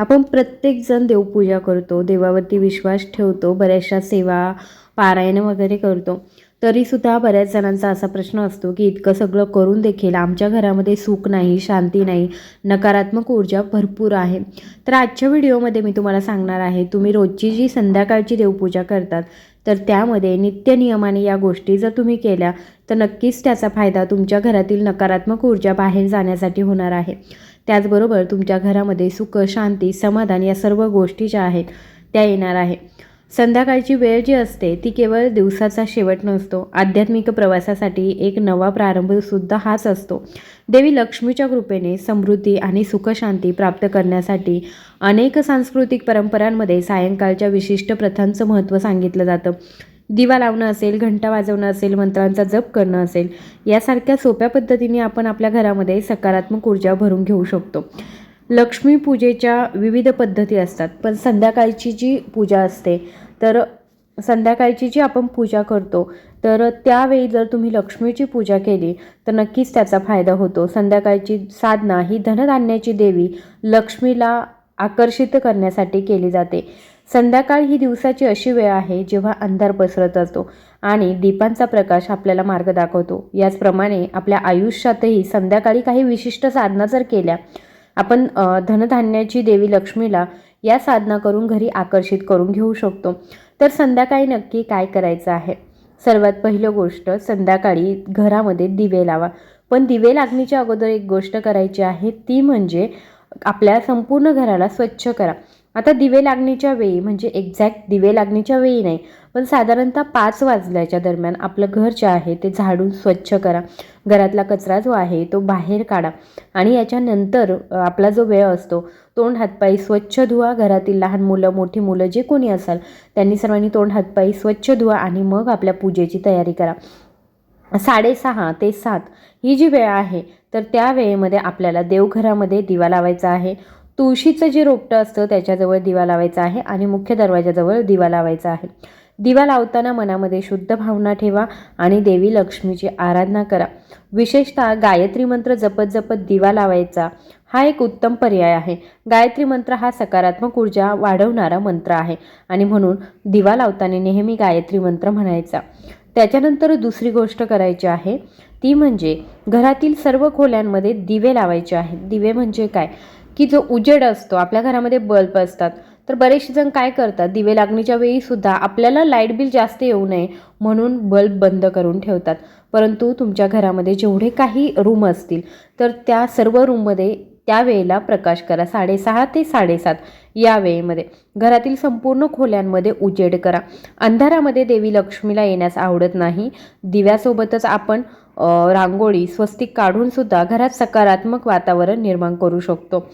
आपण प्रत्येकजण देवपूजा करतो देवावरती विश्वास ठेवतो बऱ्याचशा सेवा पारायण वगैरे करतो. तरीसुद्धा बऱ्याच जणांचा असा प्रश्न असतो की इतकं सगळं करून देखील आमच्या घरामध्ये सुख नाही शांती नाही नकारात्मक ऊर्जा भरपूर आहे. तर आजच्या व्हिडिओमध्ये मी तुम्हाला सांगणार आहे तुम्ही रोजची जी संध्याकाळची देवपूजा करतात तर त्यामध्ये नित्यनियमाने या गोष्टी जर तुम्ही केल्या तर नक्कीच त्याचा फायदा तुमच्या घरातील नकारात्मक ऊर्जा बाहेर जाण्यासाठी होणार आहे. त्याचबरोबर तुमच्या घरामध्ये सुख शांती समाधान या सर्व गोष्टी ज्या आहेत त्या येणार आहे. संध्याकाळची वेळ जी असते ती केवळ दिवसाचा शेवट नसतो. आध्यात्मिक प्रवासासाठी एक नवा प्रारंभसुद्धा हाच असतो. देवी लक्ष्मीच्या कृपेने समृद्धी आणि सुखशांती प्राप्त करण्यासाठी अनेक सांस्कृतिक परंपरांमध्ये सायंकाळच्या विशिष्ट प्रथांचं महत्त्व सांगितलं जातं. दिवा लावणं असेल घंटा वाजवणं असेल मंत्रांचा जप करणं असेल यासारख्या सोप्या पद्धतीने आपण आपल्या घरामध्ये सकारात्मक ऊर्जा भरून घेऊ शकतो. लक्ष्मी पूजेच्या विविध पद्धती असतात पण संध्याकाळची जी पूजा असते तर संध्याकाळची जी आपण पूजा करतो तर त्यावेळी जर तुम्ही लक्ष्मीची पूजा केली तर नक्कीच त्याचा फायदा होतो. संध्याकाळची साधना ही धनधान्याची देवी लक्ष्मीला आकर्षित करण्यासाठी केली जाते. संध्याकाळ ही दिवसाची अशी वेळ आहे जेव्हा अंधार पसरत असतो आणि दीपांचा प्रकाश आपल्याला मार्ग दाखवतो. याचप्रमाणे आपल्या आयुष्यातही संध्याकाळी काही विशिष्ट साधना जर केल्या आपण धनधान्याची देवी लक्ष्मीला या साधना करून घरी आकर्षित करून घेऊ शकतो. तर संध्याकाळी नक्की काय करायचं आहे? सर्वात पहिलं गोष्ट संध्याकाळी घरामध्ये दिवे लावा. पण दिवे लागण्याच्या अगोदर एक गोष्ट करायची आहे ती म्हणजे आपल्या संपूर्ण घराला स्वच्छ करा. आता दिवे लागणीच्या वेळी म्हणजे एक्झॅक्ट दिवे लागण्याच्या वेळी नाही पण साधारणतः पाच वाजल्याच्या दरम्यान आपलं घर जे आहे ते झाडून स्वच्छ करा. घरातला कचरा जो आहे तो बाहेर काढा. आणि याच्यानंतर आपला जो वेळ असतो तोंड हातपायी स्वच्छ धुवा. घरातील लहान मुलं मोठी मुलं जे कोणी असाल त्यांनी सर्वांनी तोंड हातपायी स्वच्छ धुवा आणि मग आपल्या पूजेची तयारी करा. साडेसहा ते सात ही जी वेळ आहे तर त्या वेळेमध्ये आपल्याला देवघरामध्ये दिवा लावायचा आहे. तुळशीचं जे रोपटं असतं त्याच्याजवळ दिवा लावायचा आहे आणि मुख्य दरवाजाजवळ दिवा लावायचा आहे. दिवा लावताना मनामध्ये शुद्ध भावना ठेवा आणि देवी लक्ष्मीची आराधना करा. विशेषतः गायत्री मंत्र जपत जपत दिवा लावायचा हा एक उत्तम पर्याय आहे. गायत्री मंत्र हा सकारात्मक ऊर्जा वाढवणारा मंत्र आहे आणि म्हणून दिवा लावताना नेहमी गायत्री मंत्र म्हणायचा. त्याच्यानंतर दुसरी गोष्ट करायची आहे ती म्हणजे घरातील सर्व खोल्यांमध्ये दिवे लावायचे आहेत. दिवे म्हणजे काय? की जो उजेड असतो आपल्या घरामध्ये बल्ब असतात तर बरेचसे जण काय करतात? दिवे लागणीच्या वेळीसुद्धा आपल्याला लाइट बिल जास्त येऊ नये म्हणून बल्ब बंद करून ठेवतात. परंतु तुमच्या घरामध्ये जेवढे काही रूम असतील तर त्या सर्व रूममध्ये त्या वेळेला प्रकाश करा. साडेसहा ते साडेसात या वेळेमध्ये. घरातील संपूर्ण खोल्यांमध्ये उजेड करा. अंधारामध्ये देवी लक्ष्मीला येण्यास आवडत नाही. दिव्यासोबतच आपण रांगोळी स्वस्तिक काढूनसुद्धा घरात सकारात्मक वातावरण निर्माण करू शकतो.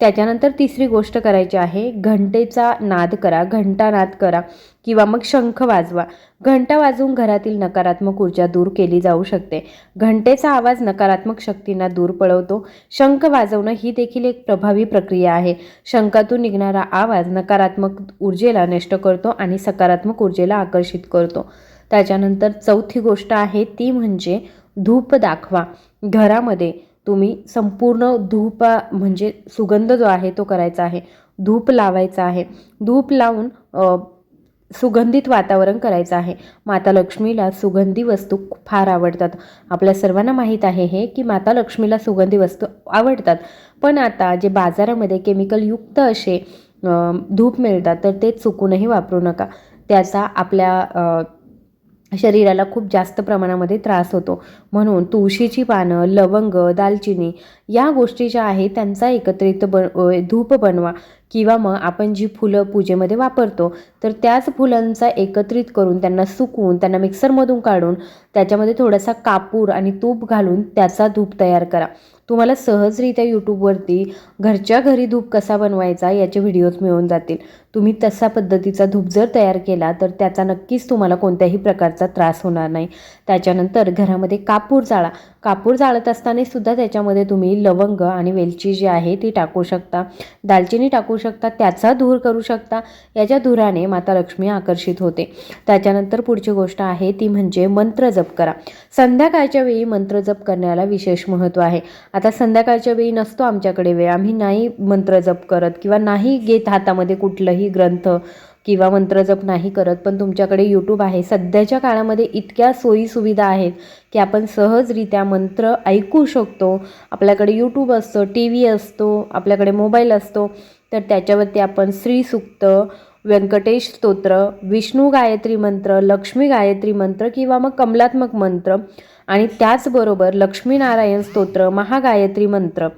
त्याच्यानंतर तिसरी गोष्ट करायची आहे घंटेचा नाद करा घंटा नाद करा किंवा मग शंख वाजवा. घंटा वाजवून घरातील नकारात्मक ऊर्जा दूर केली जाऊ शकते. घंटेचा आवाज नकारात्मक शक्तींना दूर पळवतो. शंख वाजवणं ही देखील एक प्रभावी प्रक्रिया आहे. शंखातून निघणारा आवाज नकारात्मक ऊर्जेला नष्ट करतो आणि सकारात्मक ऊर्जेला आकर्षित करतो. त्याच्यानंतर चौथी गोष्ट आहे ती म्हणजे धूप दाखवा. घरामध्ये तुम्ही संपूर्ण धूप म्हणजे सुगंध जो आहे तो करायचा आहे. धूप लावायचा आहे. धूप लावून सुगंधित वातावरण करायचं आहे. माता लक्ष्मीला सुगंधी वस्तू फार आवडतात. आपल्या सर्वांना माहीत आहे हे की माता लक्ष्मीला सुगंधी वस्तू आवडतात. पण आता जे बाजारामध्ये केमिकलयुक्त असे धूप मिळतात तर ते चुकूनही वापरू नका. त्याचा आपल्या शरीराला खूप जास्त प्रमाणामध्ये त्रास होतो. म्हणून तुळशीची पानं लवंग दालचिनी या गोष्टी ज्या आहेत त्यांचा एकत्रित बन धूप बनवा. किंवा मग आपण जी फुलं पूजेमध्ये वापरतो तर त्याच फुलांचा एकत्रित करून त्यांना सुकवून त्यांना मिक्सरमधून काढून त्याच्यामध्ये थोडासा कापूर आणि तूप घालून त्याचा धूप तयार करा. तुम्हाला सहजरित्या यूट्यूबवरती घरच्या घरी धूप कसा बनवायचा याचे व्हिडिओज मिळून जातील. तुम्ही तसा पद्धतीचा धूप जर तयार केला तर त्याचा नक्कीच तुम्हाला कोणत्याही प्रकारचा त्रास होणार नाही. त्याच्यानंतर घरामध्ये कापूर जाळा. कापूर जाळत असताना सुद्धा त्याच्यामध्ये तुम्ही लवंग आणि वेलची जी आहे ती टाकू शकता. दालचिनी टाकू शकता त्याचा धूर करू शकता. याच्या धुराने माता लक्ष्मी आकर्षित होते. त्याच्यानंतर पुढची गोष्ट आहे ती म्हणजे मंत्र जप करा. संध्याकाळच्या वेळी मंत्र जप करण्याला विशेष महत्त्व आहे. आता संध्याकाळच्या वेळी नसतो आमच्याकडे वेळ. आम्ही नाही मंत्र जप करत किंवा नाही घेत हातामध्ये कुठलंही ग्रंथ किंवा मंत्र जप नाही करत पण तुमच्याकडे यूट्यूब आहे. सध्याच्या काळामध्ये इतक्या सोयीसुविधा आहेत की आपण सहजरित्या मंत्र ऐकू शकतो. आपल्याकडे यूट्यूब असतं टी व्ही असतो आपल्याकडे मोबाईल असतो. तर त्याच्यावरती आपण श्रीसुक्त व्यंकटेश स्तोत्र विष्णू गायत्री मंत्र लक्ष्मी गायत्री मंत्र किंवा मग कमलात्मक मंत्र आणि त्याचबरोबर लक्ष्मीनारायण स्तोत्र महागायत्री मंत्र.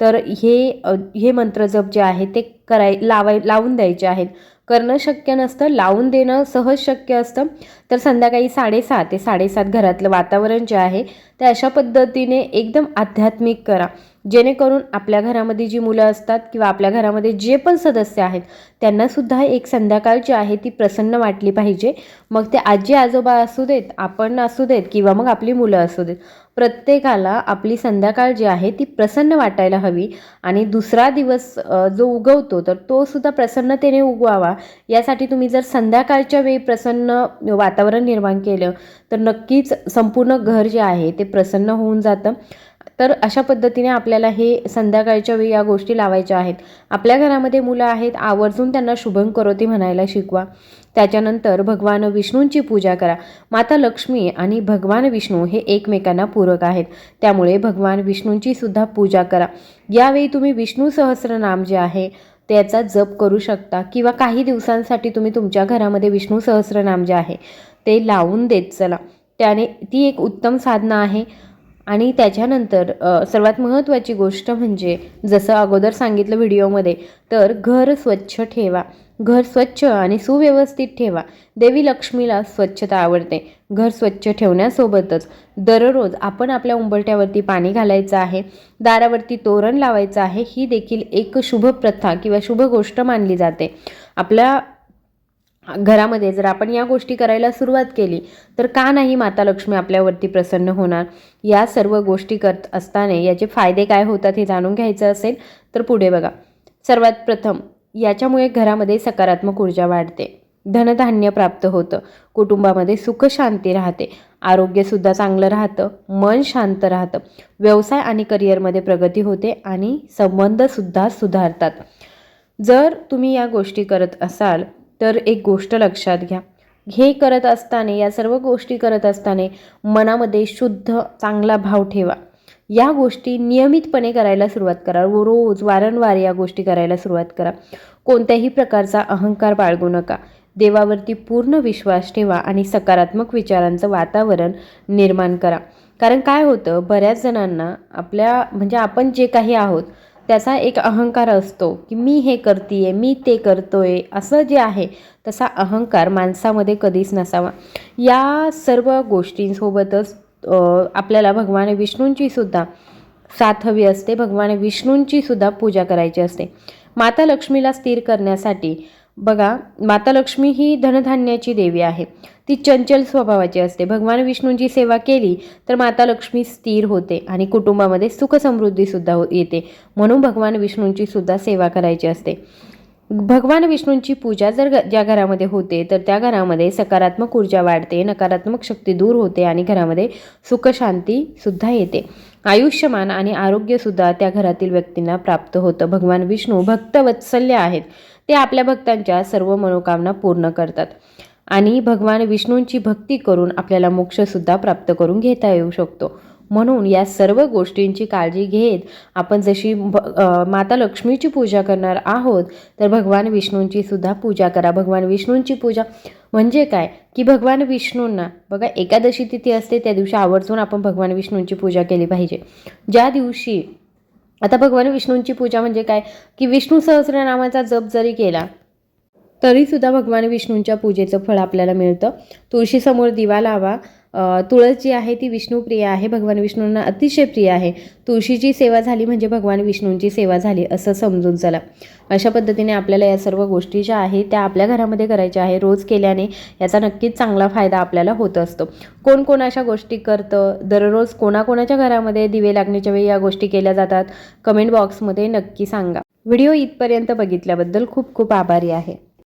तर हे हे मंत्र जप जे आहे ते कराय लावाय लावून द्यायचे आहेत. करणं शक्य नसतं लावून देणं सहज शक्य असतं. तर संध्याकाळी साडेसहा ते साडेसात घरातलं वातावरण जे आहे ते अशा पद्धतीने एकदम आध्यात्मिक करा. जेणेकरून आपल्या घरामध्ये जी मुलं असतात किंवा आपल्या घरामध्ये जे पण सदस्य आहेत त्यांनासुद्धा एक संध्याकाळ जी आहे ती प्रसन्न वाटली पाहिजे. मग ते आजी आजोबा असू देत आपण असू देत किंवा मग आपली मुलं असू देत प्रत्येकाला आपली संध्याकाळ जी आहे ती प्रसन्न वाटायला हवी. आणि दुसरा दिवस जो उगवतो तर तो सुद्धा प्रसन्नतेने उगवावा. यासाठी तुम्ही जर संध्याकाळच्या वेळी प्रसन्न वातावरण निर्माण केलं तर नक्कीच संपूर्ण घर जे आहे ते प्रसन्न होऊन जातं. तर अशा पद्धतीने आपल्याला हे संध्याकाळच्या वेळी या गोष्टी लावायच्या आहेत. आपल्या घरामध्ये मुलं आहेत आवर्जून त्यांना शुभम करोती म्हणायला शिकवा. त्याच्यानंतर भगवान विष्णूंची पूजा करा. माता लक्ष्मी आणि भगवान विष्णू हे एकमेकांना पूरक आहेत. त्यामुळे भगवान विष्णूंची सुद्धा पूजा करा. यावेळी तुम्ही विष्णू सहस्रनाम जे आहे त्याचा जप करू शकता किंवा काही दिवसांसाठी तुम्ही तुमच्या घरामध्ये विष्णू सहस्रनाम जे आहे ते लावून देत चला. त्याने ती एक उत्तम साधना आहे. आणि त्याच्यानंतर सर्वात महत्त्वाची गोष्ट म्हणजे जसं अगोदर सांगितलं व्हिडिओमध्ये तर घर स्वच्छ ठेवा. घर स्वच्छ आणि सुव्यवस्थित ठेवा. देवी लक्ष्मीला स्वच्छता आवडते. घर स्वच्छ ठेवण्यासोबतच दररोज आपण आपल्या उंबरट्यावरती पाणी घालायचं आहे दारावरती तोरण लावायचं आहे ही देखील एक शुभ प्रथा किंवा शुभ गोष्ट मानली जाते. आपल्या घरामध्ये जर आपण या गोष्टी करायला सुरुवात केली तर का नाही माता लक्ष्मी आपल्यावरती प्रसन्न होणार? या सर्व गोष्टी करत असताना याचे फायदे काय होतात हे जाणून घ्यायचं असेल तर पुढे बघा. सर्वात प्रथम याच्यामुळे घरामध्ये सकारात्मक ऊर्जा वाढते. धनधान्य प्राप्त होतं. कुटुंबामध्ये सुख शांती राहते. आरोग्यसुद्धा चांगलं राहतं. मन शांत राहतं. व्यवसाय आणि करिअरमध्ये प्रगती होते आणि संबंधसुद्धा सुधारतात. जर तुम्ही या गोष्टी करत असाल तर एक गोष्ट लक्षात घ्या. हे करत असताना या सर्व गोष्टी करत असताना मनामध्ये शुद्ध चांगला भाव ठेवा. या गोष्टी नियमितपणे करायला सुरुवात करा. व रोज वारंवार या गोष्टी करायला सुरुवात करा. कोणत्याही प्रकारचा अहंकार बाळगू नका. देवावरती पूर्ण विश्वास ठेवा आणि सकारात्मक विचारांचं वातावरण निर्माण करा. कारण काय होतं? बऱ्याच जणांना आपल्या म्हणजे आपण जे काही आहोत त्याचा एक अहंकार असतो की मी हे करतीये मी ते करतोय असं जे आहे तसा अहंकार माणसामध्ये कधीच नसावा. या सर्व गोष्टींसोबतच आपल्याला भगवान विष्णूंची सुद्धा साथ हवी असते. भगवान विष्णूंची सुद्धा पूजा करायची असते. माता लक्ष्मीला स्थिर करण्यासाठी बघा माता लक्ष्मी ही धनधान्याची देवी आहे. ती चंचल स्वभावाची असते. भगवान विष्णूंची सेवा केली तर माता लक्ष्मी स्थिर होते आणि कुटुंबामध्ये सुख समृद्धीसुद्धा हो येते. म्हणून भगवान विष्णूंची सुद्धा सेवा करायची असते. भगवान विष्णूंची पूजा जर ज्या घरामध्ये होते तर त्या घरामध्ये सकारात्मक ऊर्जा वाढते नकारात्मक शक्ती दूर होते आणि घरामध्ये सुखशांतीसुद्धा सुद्धा येते. आयुष्यमान आणि आरोग्यसुद्धा त्या घरातील व्यक्तींना प्राप्त होतं. भगवान विष्णू भक्तवत्सल्य आहेत. ते आपल्या भक्तांच्या सर्व मनोकामना पूर्ण करतात. आणि भगवान विष्णूंची भक्ती करून आपल्याला मोक्षसुद्धा प्राप्त करून घेता येऊ शकतो. म्हणून या सर्व गोष्टींची काळजी घेत आपण जशी भ माता लक्ष्मीची पूजा करणार आहोत तर भगवान विष्णूंची सुद्धा पूजा करा. भगवान विष्णूंची पूजा म्हणजे काय? की भगवान विष्णूंना बघा एकादशी तिथी असते त्या दिवशी आवर्जून आपण भगवान विष्णूंची पूजा केली पाहिजे. ज्या दिवशी आता भगवान विष्णूंची पूजा म्हणजे काय? की विष्णू सहस्रनामाचा जप जरी केला तरीसुद्धा भगवान विष्णूंच्या पूजेचं फळ आपल्याला मिळतं. तुळशीसमोर दिवा लावा तुळस जी आहे ती विष्णुप्रिय आहे भगवान विष्णूंना अतिशय प्रिय आहे. तुळशीची सेवा झाली म्हणजे भगवान विष्णूंची सेवा झाली असं समजून चला. अशा पद्धतीने आपल्याला या सर्व गोष्टी ज्या आहेत त्या आपल्या घरामध्ये करायच्या आहे रोज केल्याने याचा नक्कीच चांगला फायदा आपल्याला होत असतो. कोण कोण अशा गोष्टी करतं? दररोज कोणाकोणाच्या घरामध्ये दिवे लागण्याच्या वेळी या गोष्टी केल्या जातात? कमेंट बॉक्समध्ये नक्की सांगा. व्हिडिओ इथपर्यंत बघितल्याबद्दल खूप खूप आभारी आहे.